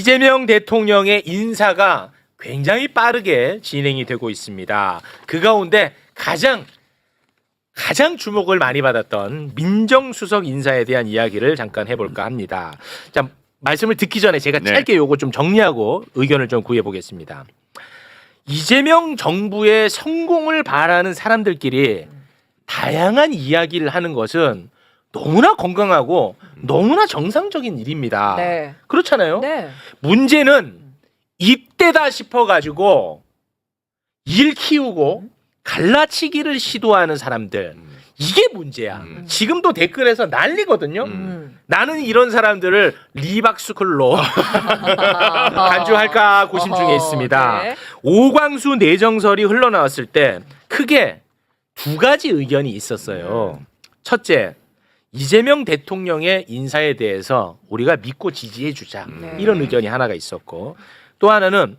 이재명 대통령의 인사가 굉장히 빠르게 진행이 되고 있습니다. 그 가운데 가장 가장 주목을 많이 받았던 민정수석 인사에 대한 이야기를 잠깐 해볼까 합니다. 자 말씀을 듣기 전에 제가 네. 짧게 요거 좀 정리하고 의견을 좀 구해보겠습니다. 이재명 정부의 성공을 바라는 사람들끼리 다양한 이야기를 하는 것은 너무나 건강하고 너무나 정상적인 일입니다. 네. 그렇잖아요. 네. 문제는 이때다 싶어 가지고 일 키우고 갈라치기를 시도하는 사람들 이게 문제야. 음. 지금도 댓글에서 난리거든요. 음. 나는 이런 사람들을 리박스쿨로 간주할까 고심 중에 있습니다. 네. 오광수 내정설이 흘러나왔을 때 크게 두 가지 의견이 있었어요. 첫째, 이재명 대통령의 인사에 대해서 우리가 믿고 지지해 주자. 네. 이런 의견이 하나가 있었고 또 하나는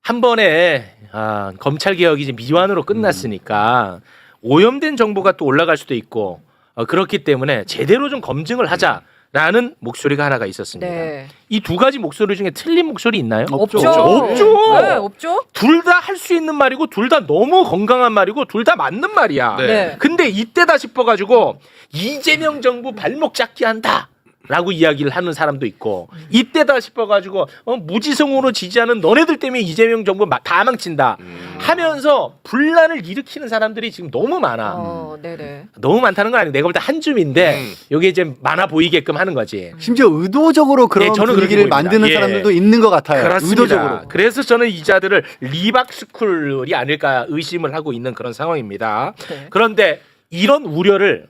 한 번에 아, 검찰 개혁이 이제 미완으로 끝났으니까 오염된 정보가 또 올라갈 수도 있고 어, 그렇기 때문에 제대로 좀 검증을 하자 라는 목소리가 하나가 있었습니다. 네. 이 두 가지 목소리 중에 틀린 목소리 있나요? 없죠. 없죠. 네, 없죠. 둘 다 할 수 있는 말이고 둘 다 너무 건강한 말이고 둘 다 맞는 말이야. 네. 네. 근데 이때다 싶어가지고 이재명 정부 발목 잡기 한다. 라고 이야기를 하는 사람도 있고 이때다 싶어가지고 어, 무지성으로 지지하는 너네들 때문에 이재명 정부 마- 다 망친다 하면서 분란을 일으키는 사람들이 지금 너무 많아 어, 네네. 너무 많다는 건 아니고 내가 볼 때 한 줌인데 음. 이게 이제 많아 보이게끔 하는 거지 심지어 의도적으로 그런 네, 저는 분위기를 그렇게 봅니다. 만드는 예. 사람들도 있는 것 같아요. 그렇습니다. 의도적으로. 그래서 저는 이 자들을 리박스쿨이 아닐까 의심을 하고 있는 그런 상황입니다. 네. 그런데 이런 우려를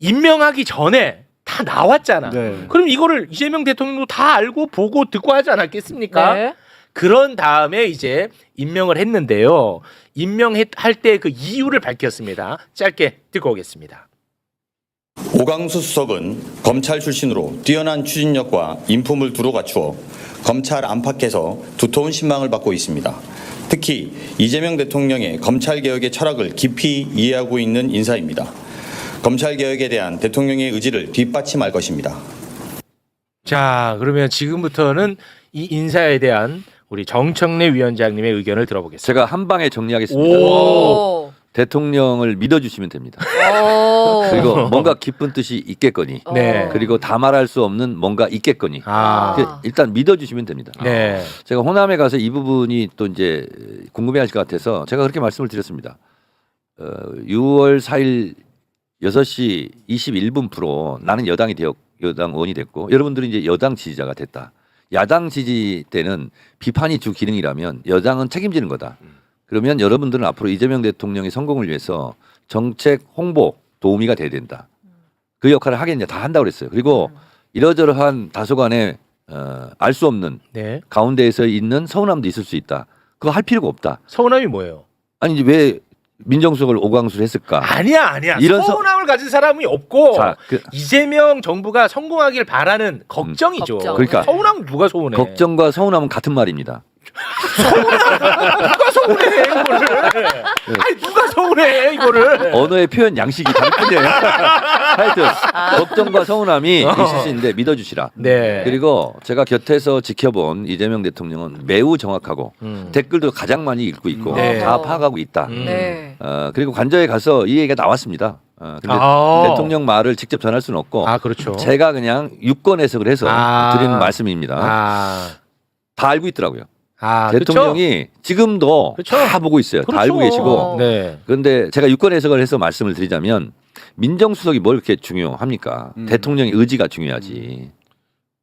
임명하기 전에 다 나왔잖아. 네. 그럼 이거를 이재명 대통령도 다 알고 보고 듣고 하지 않았겠습니까? 네. 그런 다음에 이제 임명을 했는데요. 임명할 때 그 이유를 밝혔습니다. 짧게 듣고 오겠습니다. 오강수 수석은 검찰 출신으로 뛰어난 추진력과 인품을 두루 갖추어 검찰 안팎에서 두터운 신망을 받고 있습니다. 특히 이재명 대통령의 검찰 개혁의 철학을 깊이 이해하고 있는 인사입니다. 검찰 개혁에 대한 대통령의 의지를 뒷받침할 것입니다. 자, 그러면 지금부터는 이 인사에 대한 우리 정청래 위원장님의 의견을 들어보겠습니다. 제가 한 방에 정리하겠습니다. 오. 대통령을 믿어주시면 됩니다. 오. 그리고 뭔가 기쁜 뜻이 있겠거니, 어. 네. 그리고 다 말할 수 없는 뭔가 있겠거니. 아, 그 일단 믿어주시면 됩니다. 네. 제가 호남에 가서 이 부분이 또 이제 궁금해하실 것 같아서 제가 그렇게 말씀을 드렸습니다. 어, 6월 4일 6시 21분 프로 나는 여당이 되었 여당 의원이 됐고 여러분들은 이제 여당 지지자가 됐다. 야당 지지 때는 비판이 주 기능이라면 여당은 책임지는 거다. 그러면 여러분들은 앞으로 이재명 대통령의 성공을 위해서 정책 홍보 도우미가 돼야 된다. 그 역할을 하겠냐 다 한다고 그랬어요. 그리고 이러저러한 다소간에 어, 알 수 없는 네. 가운데에서 있는 서운함도 있을 수 있다. 그거 할 필요가 없다. 서운함이 뭐예요? 아니 이제 왜 민정수석을 오광수를 했을까? 아니야, 아니야. 이런 서- 서운함을 가진 사람이 없고 자, 그 이재명 정부가 성공하길 바라는 걱정이죠. 걱정. 그러니까. 서운함 누가 서운해? 걱정과 서운함은 같은 말입니다. 누가 서운해 이거를? 아니 누가 서운해 이거를? 언어의 표현 양식이 뿐이에요. 하여튼 걱정과 서운함이 있을 수 있는데 믿어주시라. 네. 그리고 제가 곁에서 지켜본 이재명 대통령은 매우 정확하고 음. 댓글도 가장 많이 읽고 있고 네. 다 파악하고 있다. 음. 네. 어, 그리고 관저에 가서 이 얘기가 나왔습니다. 어, 근데 아. 대통령 말을 직접 전할 수는 없고 아 그렇죠. 제가 그냥 유권 해석을 해서 아. 드리는 말씀입니다. 아, 다 알고 있더라고요. 아 대통령이 지금도 그쵸? 다 보고 있어요. 그렇죠. 다 알고 계시고. 그렇죠. 네. 그런데 제가 유권 해석을 해서 말씀을 드리자면 민정수석이 뭘 이렇게 중요합니까? 음. 대통령의 의지가 중요하지.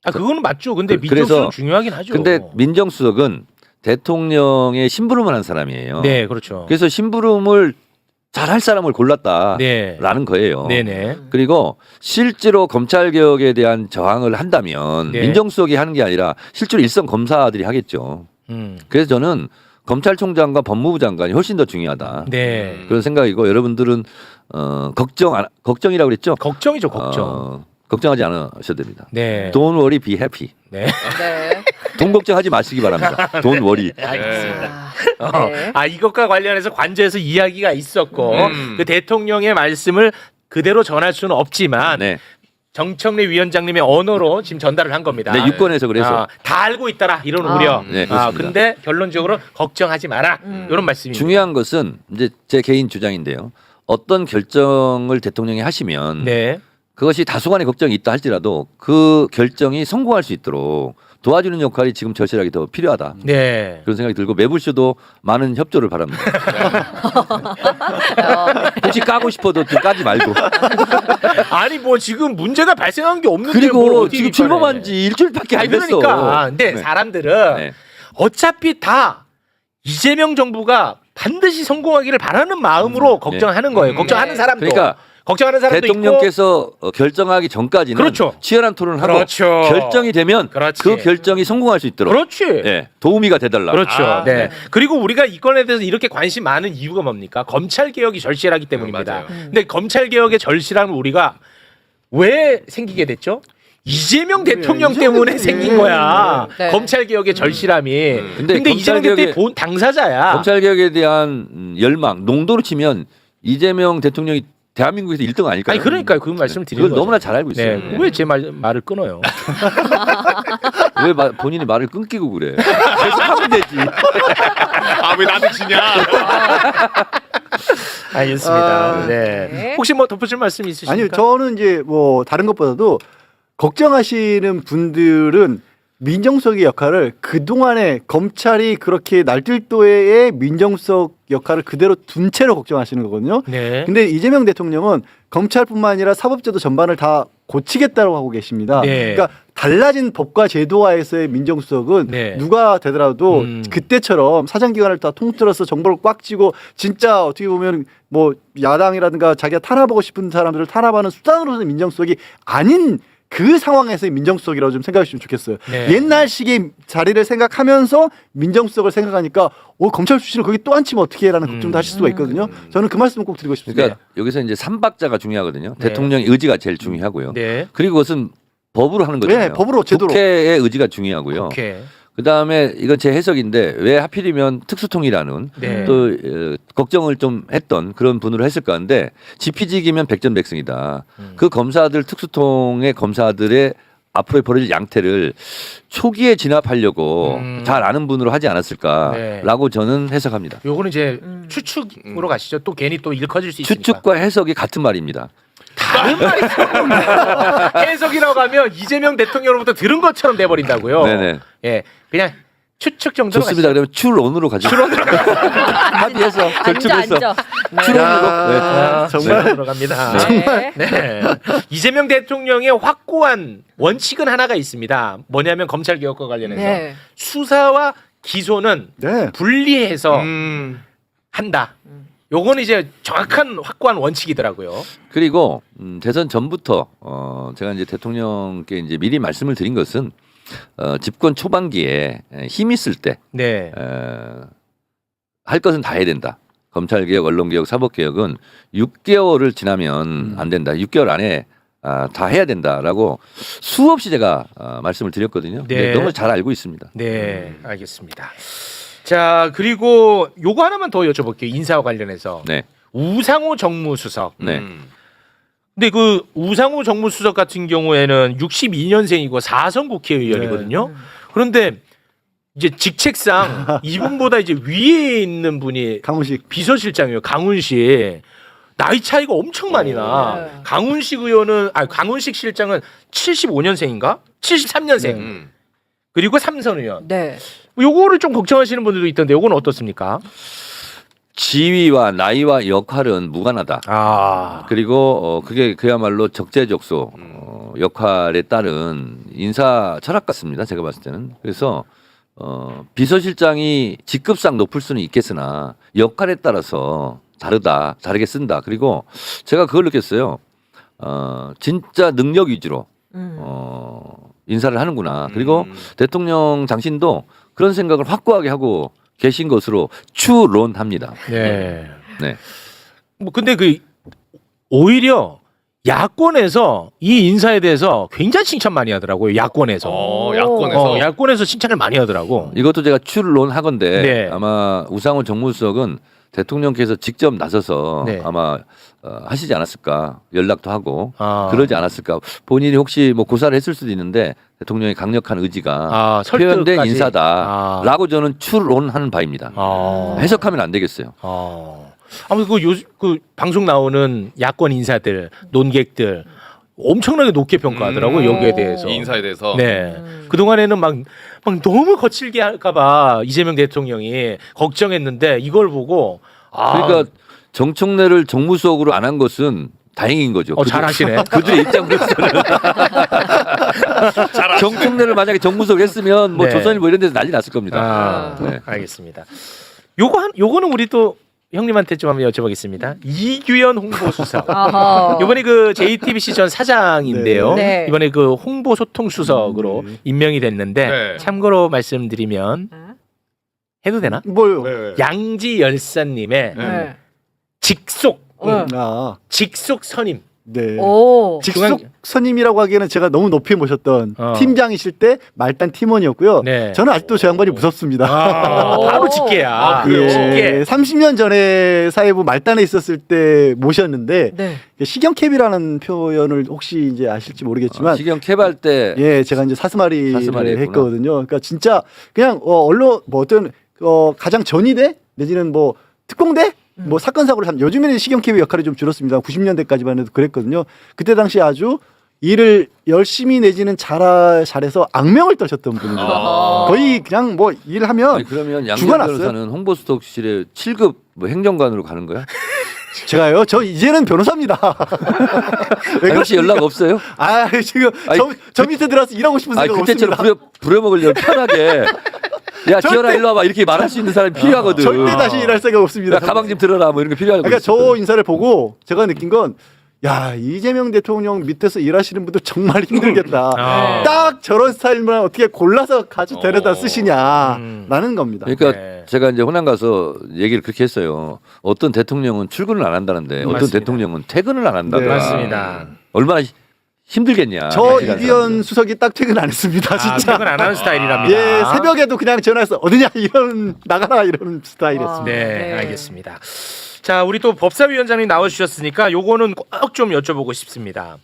아 그거는 맞죠. 근데 그- 민정수는 그래서- 중요하긴 하죠. 근데 민정수석은 대통령의 심부름을 한 사람이에요. 네 그렇죠. 그래서 심부름을 잘할 사람을 골랐다라는 네. 거예요. 네네. 그리고 실제로 검찰 개혁에 대한 저항을 한다면 네. 민정수석이 하는 게 아니라 실제로 일선 검사들이 하겠죠. 음. 그래서 저는 검찰총장과 법무부 장관이 훨씬 더 중요하다. 네. 그런 생각이고 여러분들은 어, 걱정 안, 걱정이라고 그랬죠? 걱정이죠 걱정. 어, 걱정하지 않으셔도 됩니다. 네. Don't worry, be happy. 네. 네. 돈 걱정하지 마시기 바랍니다. Don't worry. 알겠습니다. 아, 어, 네. 아 이것과 관련해서 관저에서 이야기가 있었고 음. 그 대통령의 말씀을 그대로 전할 수는 없지만 네. 정청래 위원장님의 언어로 지금 전달을 한 겁니다. 네, 유권에서 그래서 아, 다 알고 있더라 이런 아. 우려. 네, 아, 그렇습니다. 근데 결론적으로 걱정하지 마라 음. 이런 말씀입니다. 중요한 것은 이제 제 개인 주장인데요. 어떤 결정을 대통령이 하시면 네. 그것이 다소간의 걱정이 있다 할지라도 그 결정이 성공할 수 있도록 도와주는 역할이 지금 절실하게 더 필요하다. 네. 그런 생각이 들고 매불쇼도 많은 협조를 바랍니다. 혹시 까고 싶어도 좀 까지 말고. 아니 뭐 지금 문제가 발생한 게 없는데 뭘 그리고 어디 지금 비판해. 출범한 지 일주일밖에 안 아니 됐어. 그러니까 근데 네. 사람들은 네. 어차피 다 이재명 정부가 반드시 성공하기를 바라는 마음으로 걱정하는 거예요. 음. 걱정하는 네. 사람도 그러니까 걱정하는 사람도 있고 대통령께서 어, 결정하기 전까지는 그렇죠. 치열한 토론을 하고 그렇죠. 결정이 되면 그렇지. 그 결정이 성공할 수 있도록 그렇지. 예, 도우미가 돼달라. 그렇죠. 아, 네. 네. 그리고 우리가 이 건에 대해서 이렇게 관심 많은 이유가 뭡니까? 검찰 개혁이 절실하기 때문입니다. 맞아요. 근데 검찰 개혁의 절실함을 우리가 왜 생기게 됐죠? 이재명 대통령 이재명 때문에. 생긴 거야. 네. 검찰 개혁의 절실함이. 음. 근데, 근데 이재명 개혁의- 본 당사자야. 검찰 개혁에 대한 음, 열망, 농도로 치면 이재명 대통령이 대한민국에서 1등 아닐까요? 아니 그러니까 그 말씀을 드리는 그걸 거죠. 너무나 잘 알고 있어요. 네. 왜 제 말 말을 끊어요? 왜 마- 본인이 말을 끊기고 그래? 계속 하면 되지. 아왜 나는 지냐? 알겠습니다. 아, 네. 네. 혹시 뭐 덧붙일 말씀 있으십니까? 아니요, 저는 이제 뭐 다른 것보다도 걱정하시는 분들은 민정수석의 역할을 그동안에 검찰이 그렇게 날뛸도의 민정수석 역할을 그대로 둔 채로 걱정하시는 거거든요. 네. 근데 이재명 대통령은 검찰뿐만 아니라 사법제도 전반을 다 고치겠다고 하고 계십니다. 네. 그러니까 달라진 법과 제도하에서의 민정수석은 네. 누가 되더라도 음. 그때처럼 사장기관을 다 통틀어서 정보를 꽉 쥐고 진짜 어떻게 보면 뭐 야당이라든가 자기가 탄압하고 싶은 사람들을 탄압하는 수단으로서는 민정수석이 아닌 그 상황에서의 민정수석이라고 좀 생각해 주시면 좋겠어요. 네. 옛날식의 자리를 생각하면서 민정수석을 생각하니까 어, 검찰 출신을 거기 또 앉히면 어떻게 해라는 음. 걱정도 하실 수가 있거든요. 저는 그 말씀을 꼭 드리고 싶습니다. 그러니까 여기서 이제 삼박자가 중요하거든요. 네. 대통령의 의지가 제일 중요하고요. 네. 그리고 그것은 법으로 하는 거잖아요. 네, 법으로, 제도로. 국회의 의지가 중요하고요. 오케이. 그 다음에 이건 제 해석인데 왜 하필이면 특수통이라는 네. 또 어, 걱정을 좀 했던 그런 분으로 했을까 하는데 지피지기면 백전백승이다. 음. 그 검사들 특수통의 검사들의 앞으로의 벌어질 양태를 초기에 진압하려고 음. 잘 아는 분으로 하지 않았을까라고 저는 해석합니다. 요거는 이제 음. 추측으로 가시죠. 또 괜히 또 일커질 수 있으니까. 추측과 해석이 같은 말입니다. 다른 말이 해석이라고 하면 이재명 대통령으로부터 들은 것처럼 돼버린다고요. 네네. 예, 그냥 추측 정도로 좋습니다. 그러면 추론으로 가죠. 합의해서 앉아 결정해서 앉아. 네. 추론으로. 네. 아, 정말. 정말 들어갑니다. 네. 네. 이재명 대통령의 확고한 원칙은 하나가 있습니다. 뭐냐면 검찰 개혁과 관련해서 네. 수사와 기소는 네. 분리해서 음. 한다. 요거는 이제 정확한 확고한 원칙이더라고요. 그리고 음, 대선 전부터 어, 제가 이제 대통령께 이제 미리 말씀을 드린 것은 어, 집권 초반기에 에, 힘 있을 때 네. 에, 할 것은 다 해야 된다. 검찰 개혁, 언론 개혁, 사법 개혁은 6개월을 지나면 음. 안 된다. 6개월 안에 아, 다 해야 된다라고 수없이 제가 아, 말씀을 드렸거든요. 네. 네, 너무 잘 알고 있습니다. 네, 알겠습니다. 자, 그리고 요거 하나만 더 여쭤볼게요. 인사와 관련해서. 네, 우상호 정무수석. 네. 음. 근데 그 우상호 정무수석 같은 경우에는 62년생이고 4선 국회의원이거든요. 그런데 이제 직책상 이분보다 이제 위에 있는 분이 강훈식 비서실장이에요. 강훈식. 나이 차이가 엄청 많이 나. 네. 강훈식 의원은 아 강훈식 실장은 75년생인가? 73년생. 음. 그리고 삼선 의원. 네. 요거를 좀 걱정하시는 분들도 있던데 요거는 어떻습니까? 지위와 나이와 역할은 무관하다. 아. 그리고 어, 그게 그야말로 적재적소 어, 역할에 따른 인사 철학 같습니다. 제가 봤을 때는 그래서 어, 비서실장이 직급상 높을 수는 있겠으나 역할에 따라서 다르다, 다르게 쓴다. 그리고 제가 그걸 느꼈어요. 어, 진짜 능력 위주로 음. 어, 인사를 하는구나. 그리고 음. 대통령 당신도 그런 생각을 확고하게 하고 계신 것으로 추론합니다. 네. 네. 뭐 근데 그 오히려 야권에서 이 인사에 대해서 굉장히 칭찬 많이 하더라고요. 야권에서. 어, 오. 야권에서. 어, 야권에서 칭찬을 많이 하더라고. 이것도 제가 추론하건데 네. 아마 우상호 정무수석은 대통령께서 직접 나서서 네. 아마 어, 하시지 않았을까 연락도 하고 아. 그러지 않았을까 본인이 혹시 뭐 고사를 했을 수도 있는데 대통령의 강력한 의지가 아, 표현된 설득까지. 인사다라고 저는 추론하는 바입니다. 아. 해석하면 안 되겠어요. 어. 아무튼 그, 요, 그 방송 나오는 야권 인사들, 논객들 엄청나게 높게 평가하더라고 음. 요 여기에 대해서. 이 인사에 대해서. 네. 음. 그 동안에는 막, 막 너무 거칠게 할까봐 이재명 대통령이 걱정했는데 이걸 보고 아, 그러니까 정청래를 정무수석으로 안 한 것은 다행인 거죠. 어, 그들- 잘하시네. 그들의 입장으로서는 정청래를 만약에 정무수석 했으면 뭐 네. 조선일보 이런 데서 난리 났을 겁니다. 아, 네. 알겠습니다. 요거 한 요거는 우리 또 형님한테 좀 한번 여쭤보겠습니다. 이규현 홍보수석. 아하. 이번에 그 JTBC 전 사장인데요. 네. 네. 이번에 그 홍보 소통 수석으로 음. 임명이 됐는데 네. 참고로 말씀드리면 음. 해도 되나? 뭐요? 네. 양지 열사님의 네. 네. 직속 어. 아, 직속 선임. 네. 오. 직속 중앙- 선임이라고 하기에는 제가 너무 높이 모셨던 어. 팀장이실 때 말단 팀원이었고요. 네. 저는 아직도 저 양반이 무섭습니다. 아, 오. 바로 직계야. 아, 그래요? 예, 직계. 30년 전에 사회부 말단에 있었을 때 모셨는데 네. 시경캡이라는 표현을 혹시 이제 아실지 모르겠지만 시경 캐발 때 예, 제가 이제 사스마리를 사스마리 했구나. 했거든요. 그러니까 진짜 그냥 어, 언론 뭐 어떤 어, 가장 전위대 내지는 뭐 특공대 뭐 사건 사고를 한 요즘에는 시경캡의 역할이 좀 줄었습니다. 90년대까지만 해도 그랬거든요. 그때 당시 아주 일을 열심히 내지는 잘 잘해서 악명을 떨쳤던 분입니다. 아. 거의 그냥 뭐 일하면 아니, 그러면 양경 죽어났어요? 변호사는 홍보수석실에 7급 뭐 행정관으로 가는 거야? 제가요. 저 이제는 변호사입니다. 왜 아니, 혹시 그러십니까? 연락 없어요? 아 지금 아니, 저, 저 밑에 들어서 일하고 싶은 아니 생각 그때처럼 없습니다. 부려 부려먹으려면 편하게 야 절대- 지현아 일로 와봐 이렇게 말할 수 있는 사람이 필요하거든. 절대 다시 일할 생각 없습니다. 야, 가방 좀 들어라 뭐 이런 게 필요하거든. 그러니까 저 인사를 보고 제가 느낀 건 야, 이재명 대통령 밑에서 일하시는 분들 정말 힘들겠다. 아. 딱 저런 스타일만 어떻게 골라서 데려다 어. 쓰시냐라는 겁니다. 그러니까 네. 제가 이제 호남 가서 얘기를 그렇게 했어요. 어떤 대통령은 출근을 안 한다는데 어떤 맞습니다. 대통령은 퇴근을 안 한다. 네. 맞습니다. 얼마나 히- 힘들겠냐. 저 이기현 사람들은. 수석이 딱 퇴근 안 했습니다. 아, 진짜. 퇴근 안 하는 스타일이랍니다. 예, 새벽에도 그냥 전화해서 어디냐 이런 나가라 이런 스타일이었습니다. 네, 네. 알겠습니다. 자, 우리 또 법사위원장님 나와주셨으니까 요거는 꼭 좀 여쭤보고 싶습니다.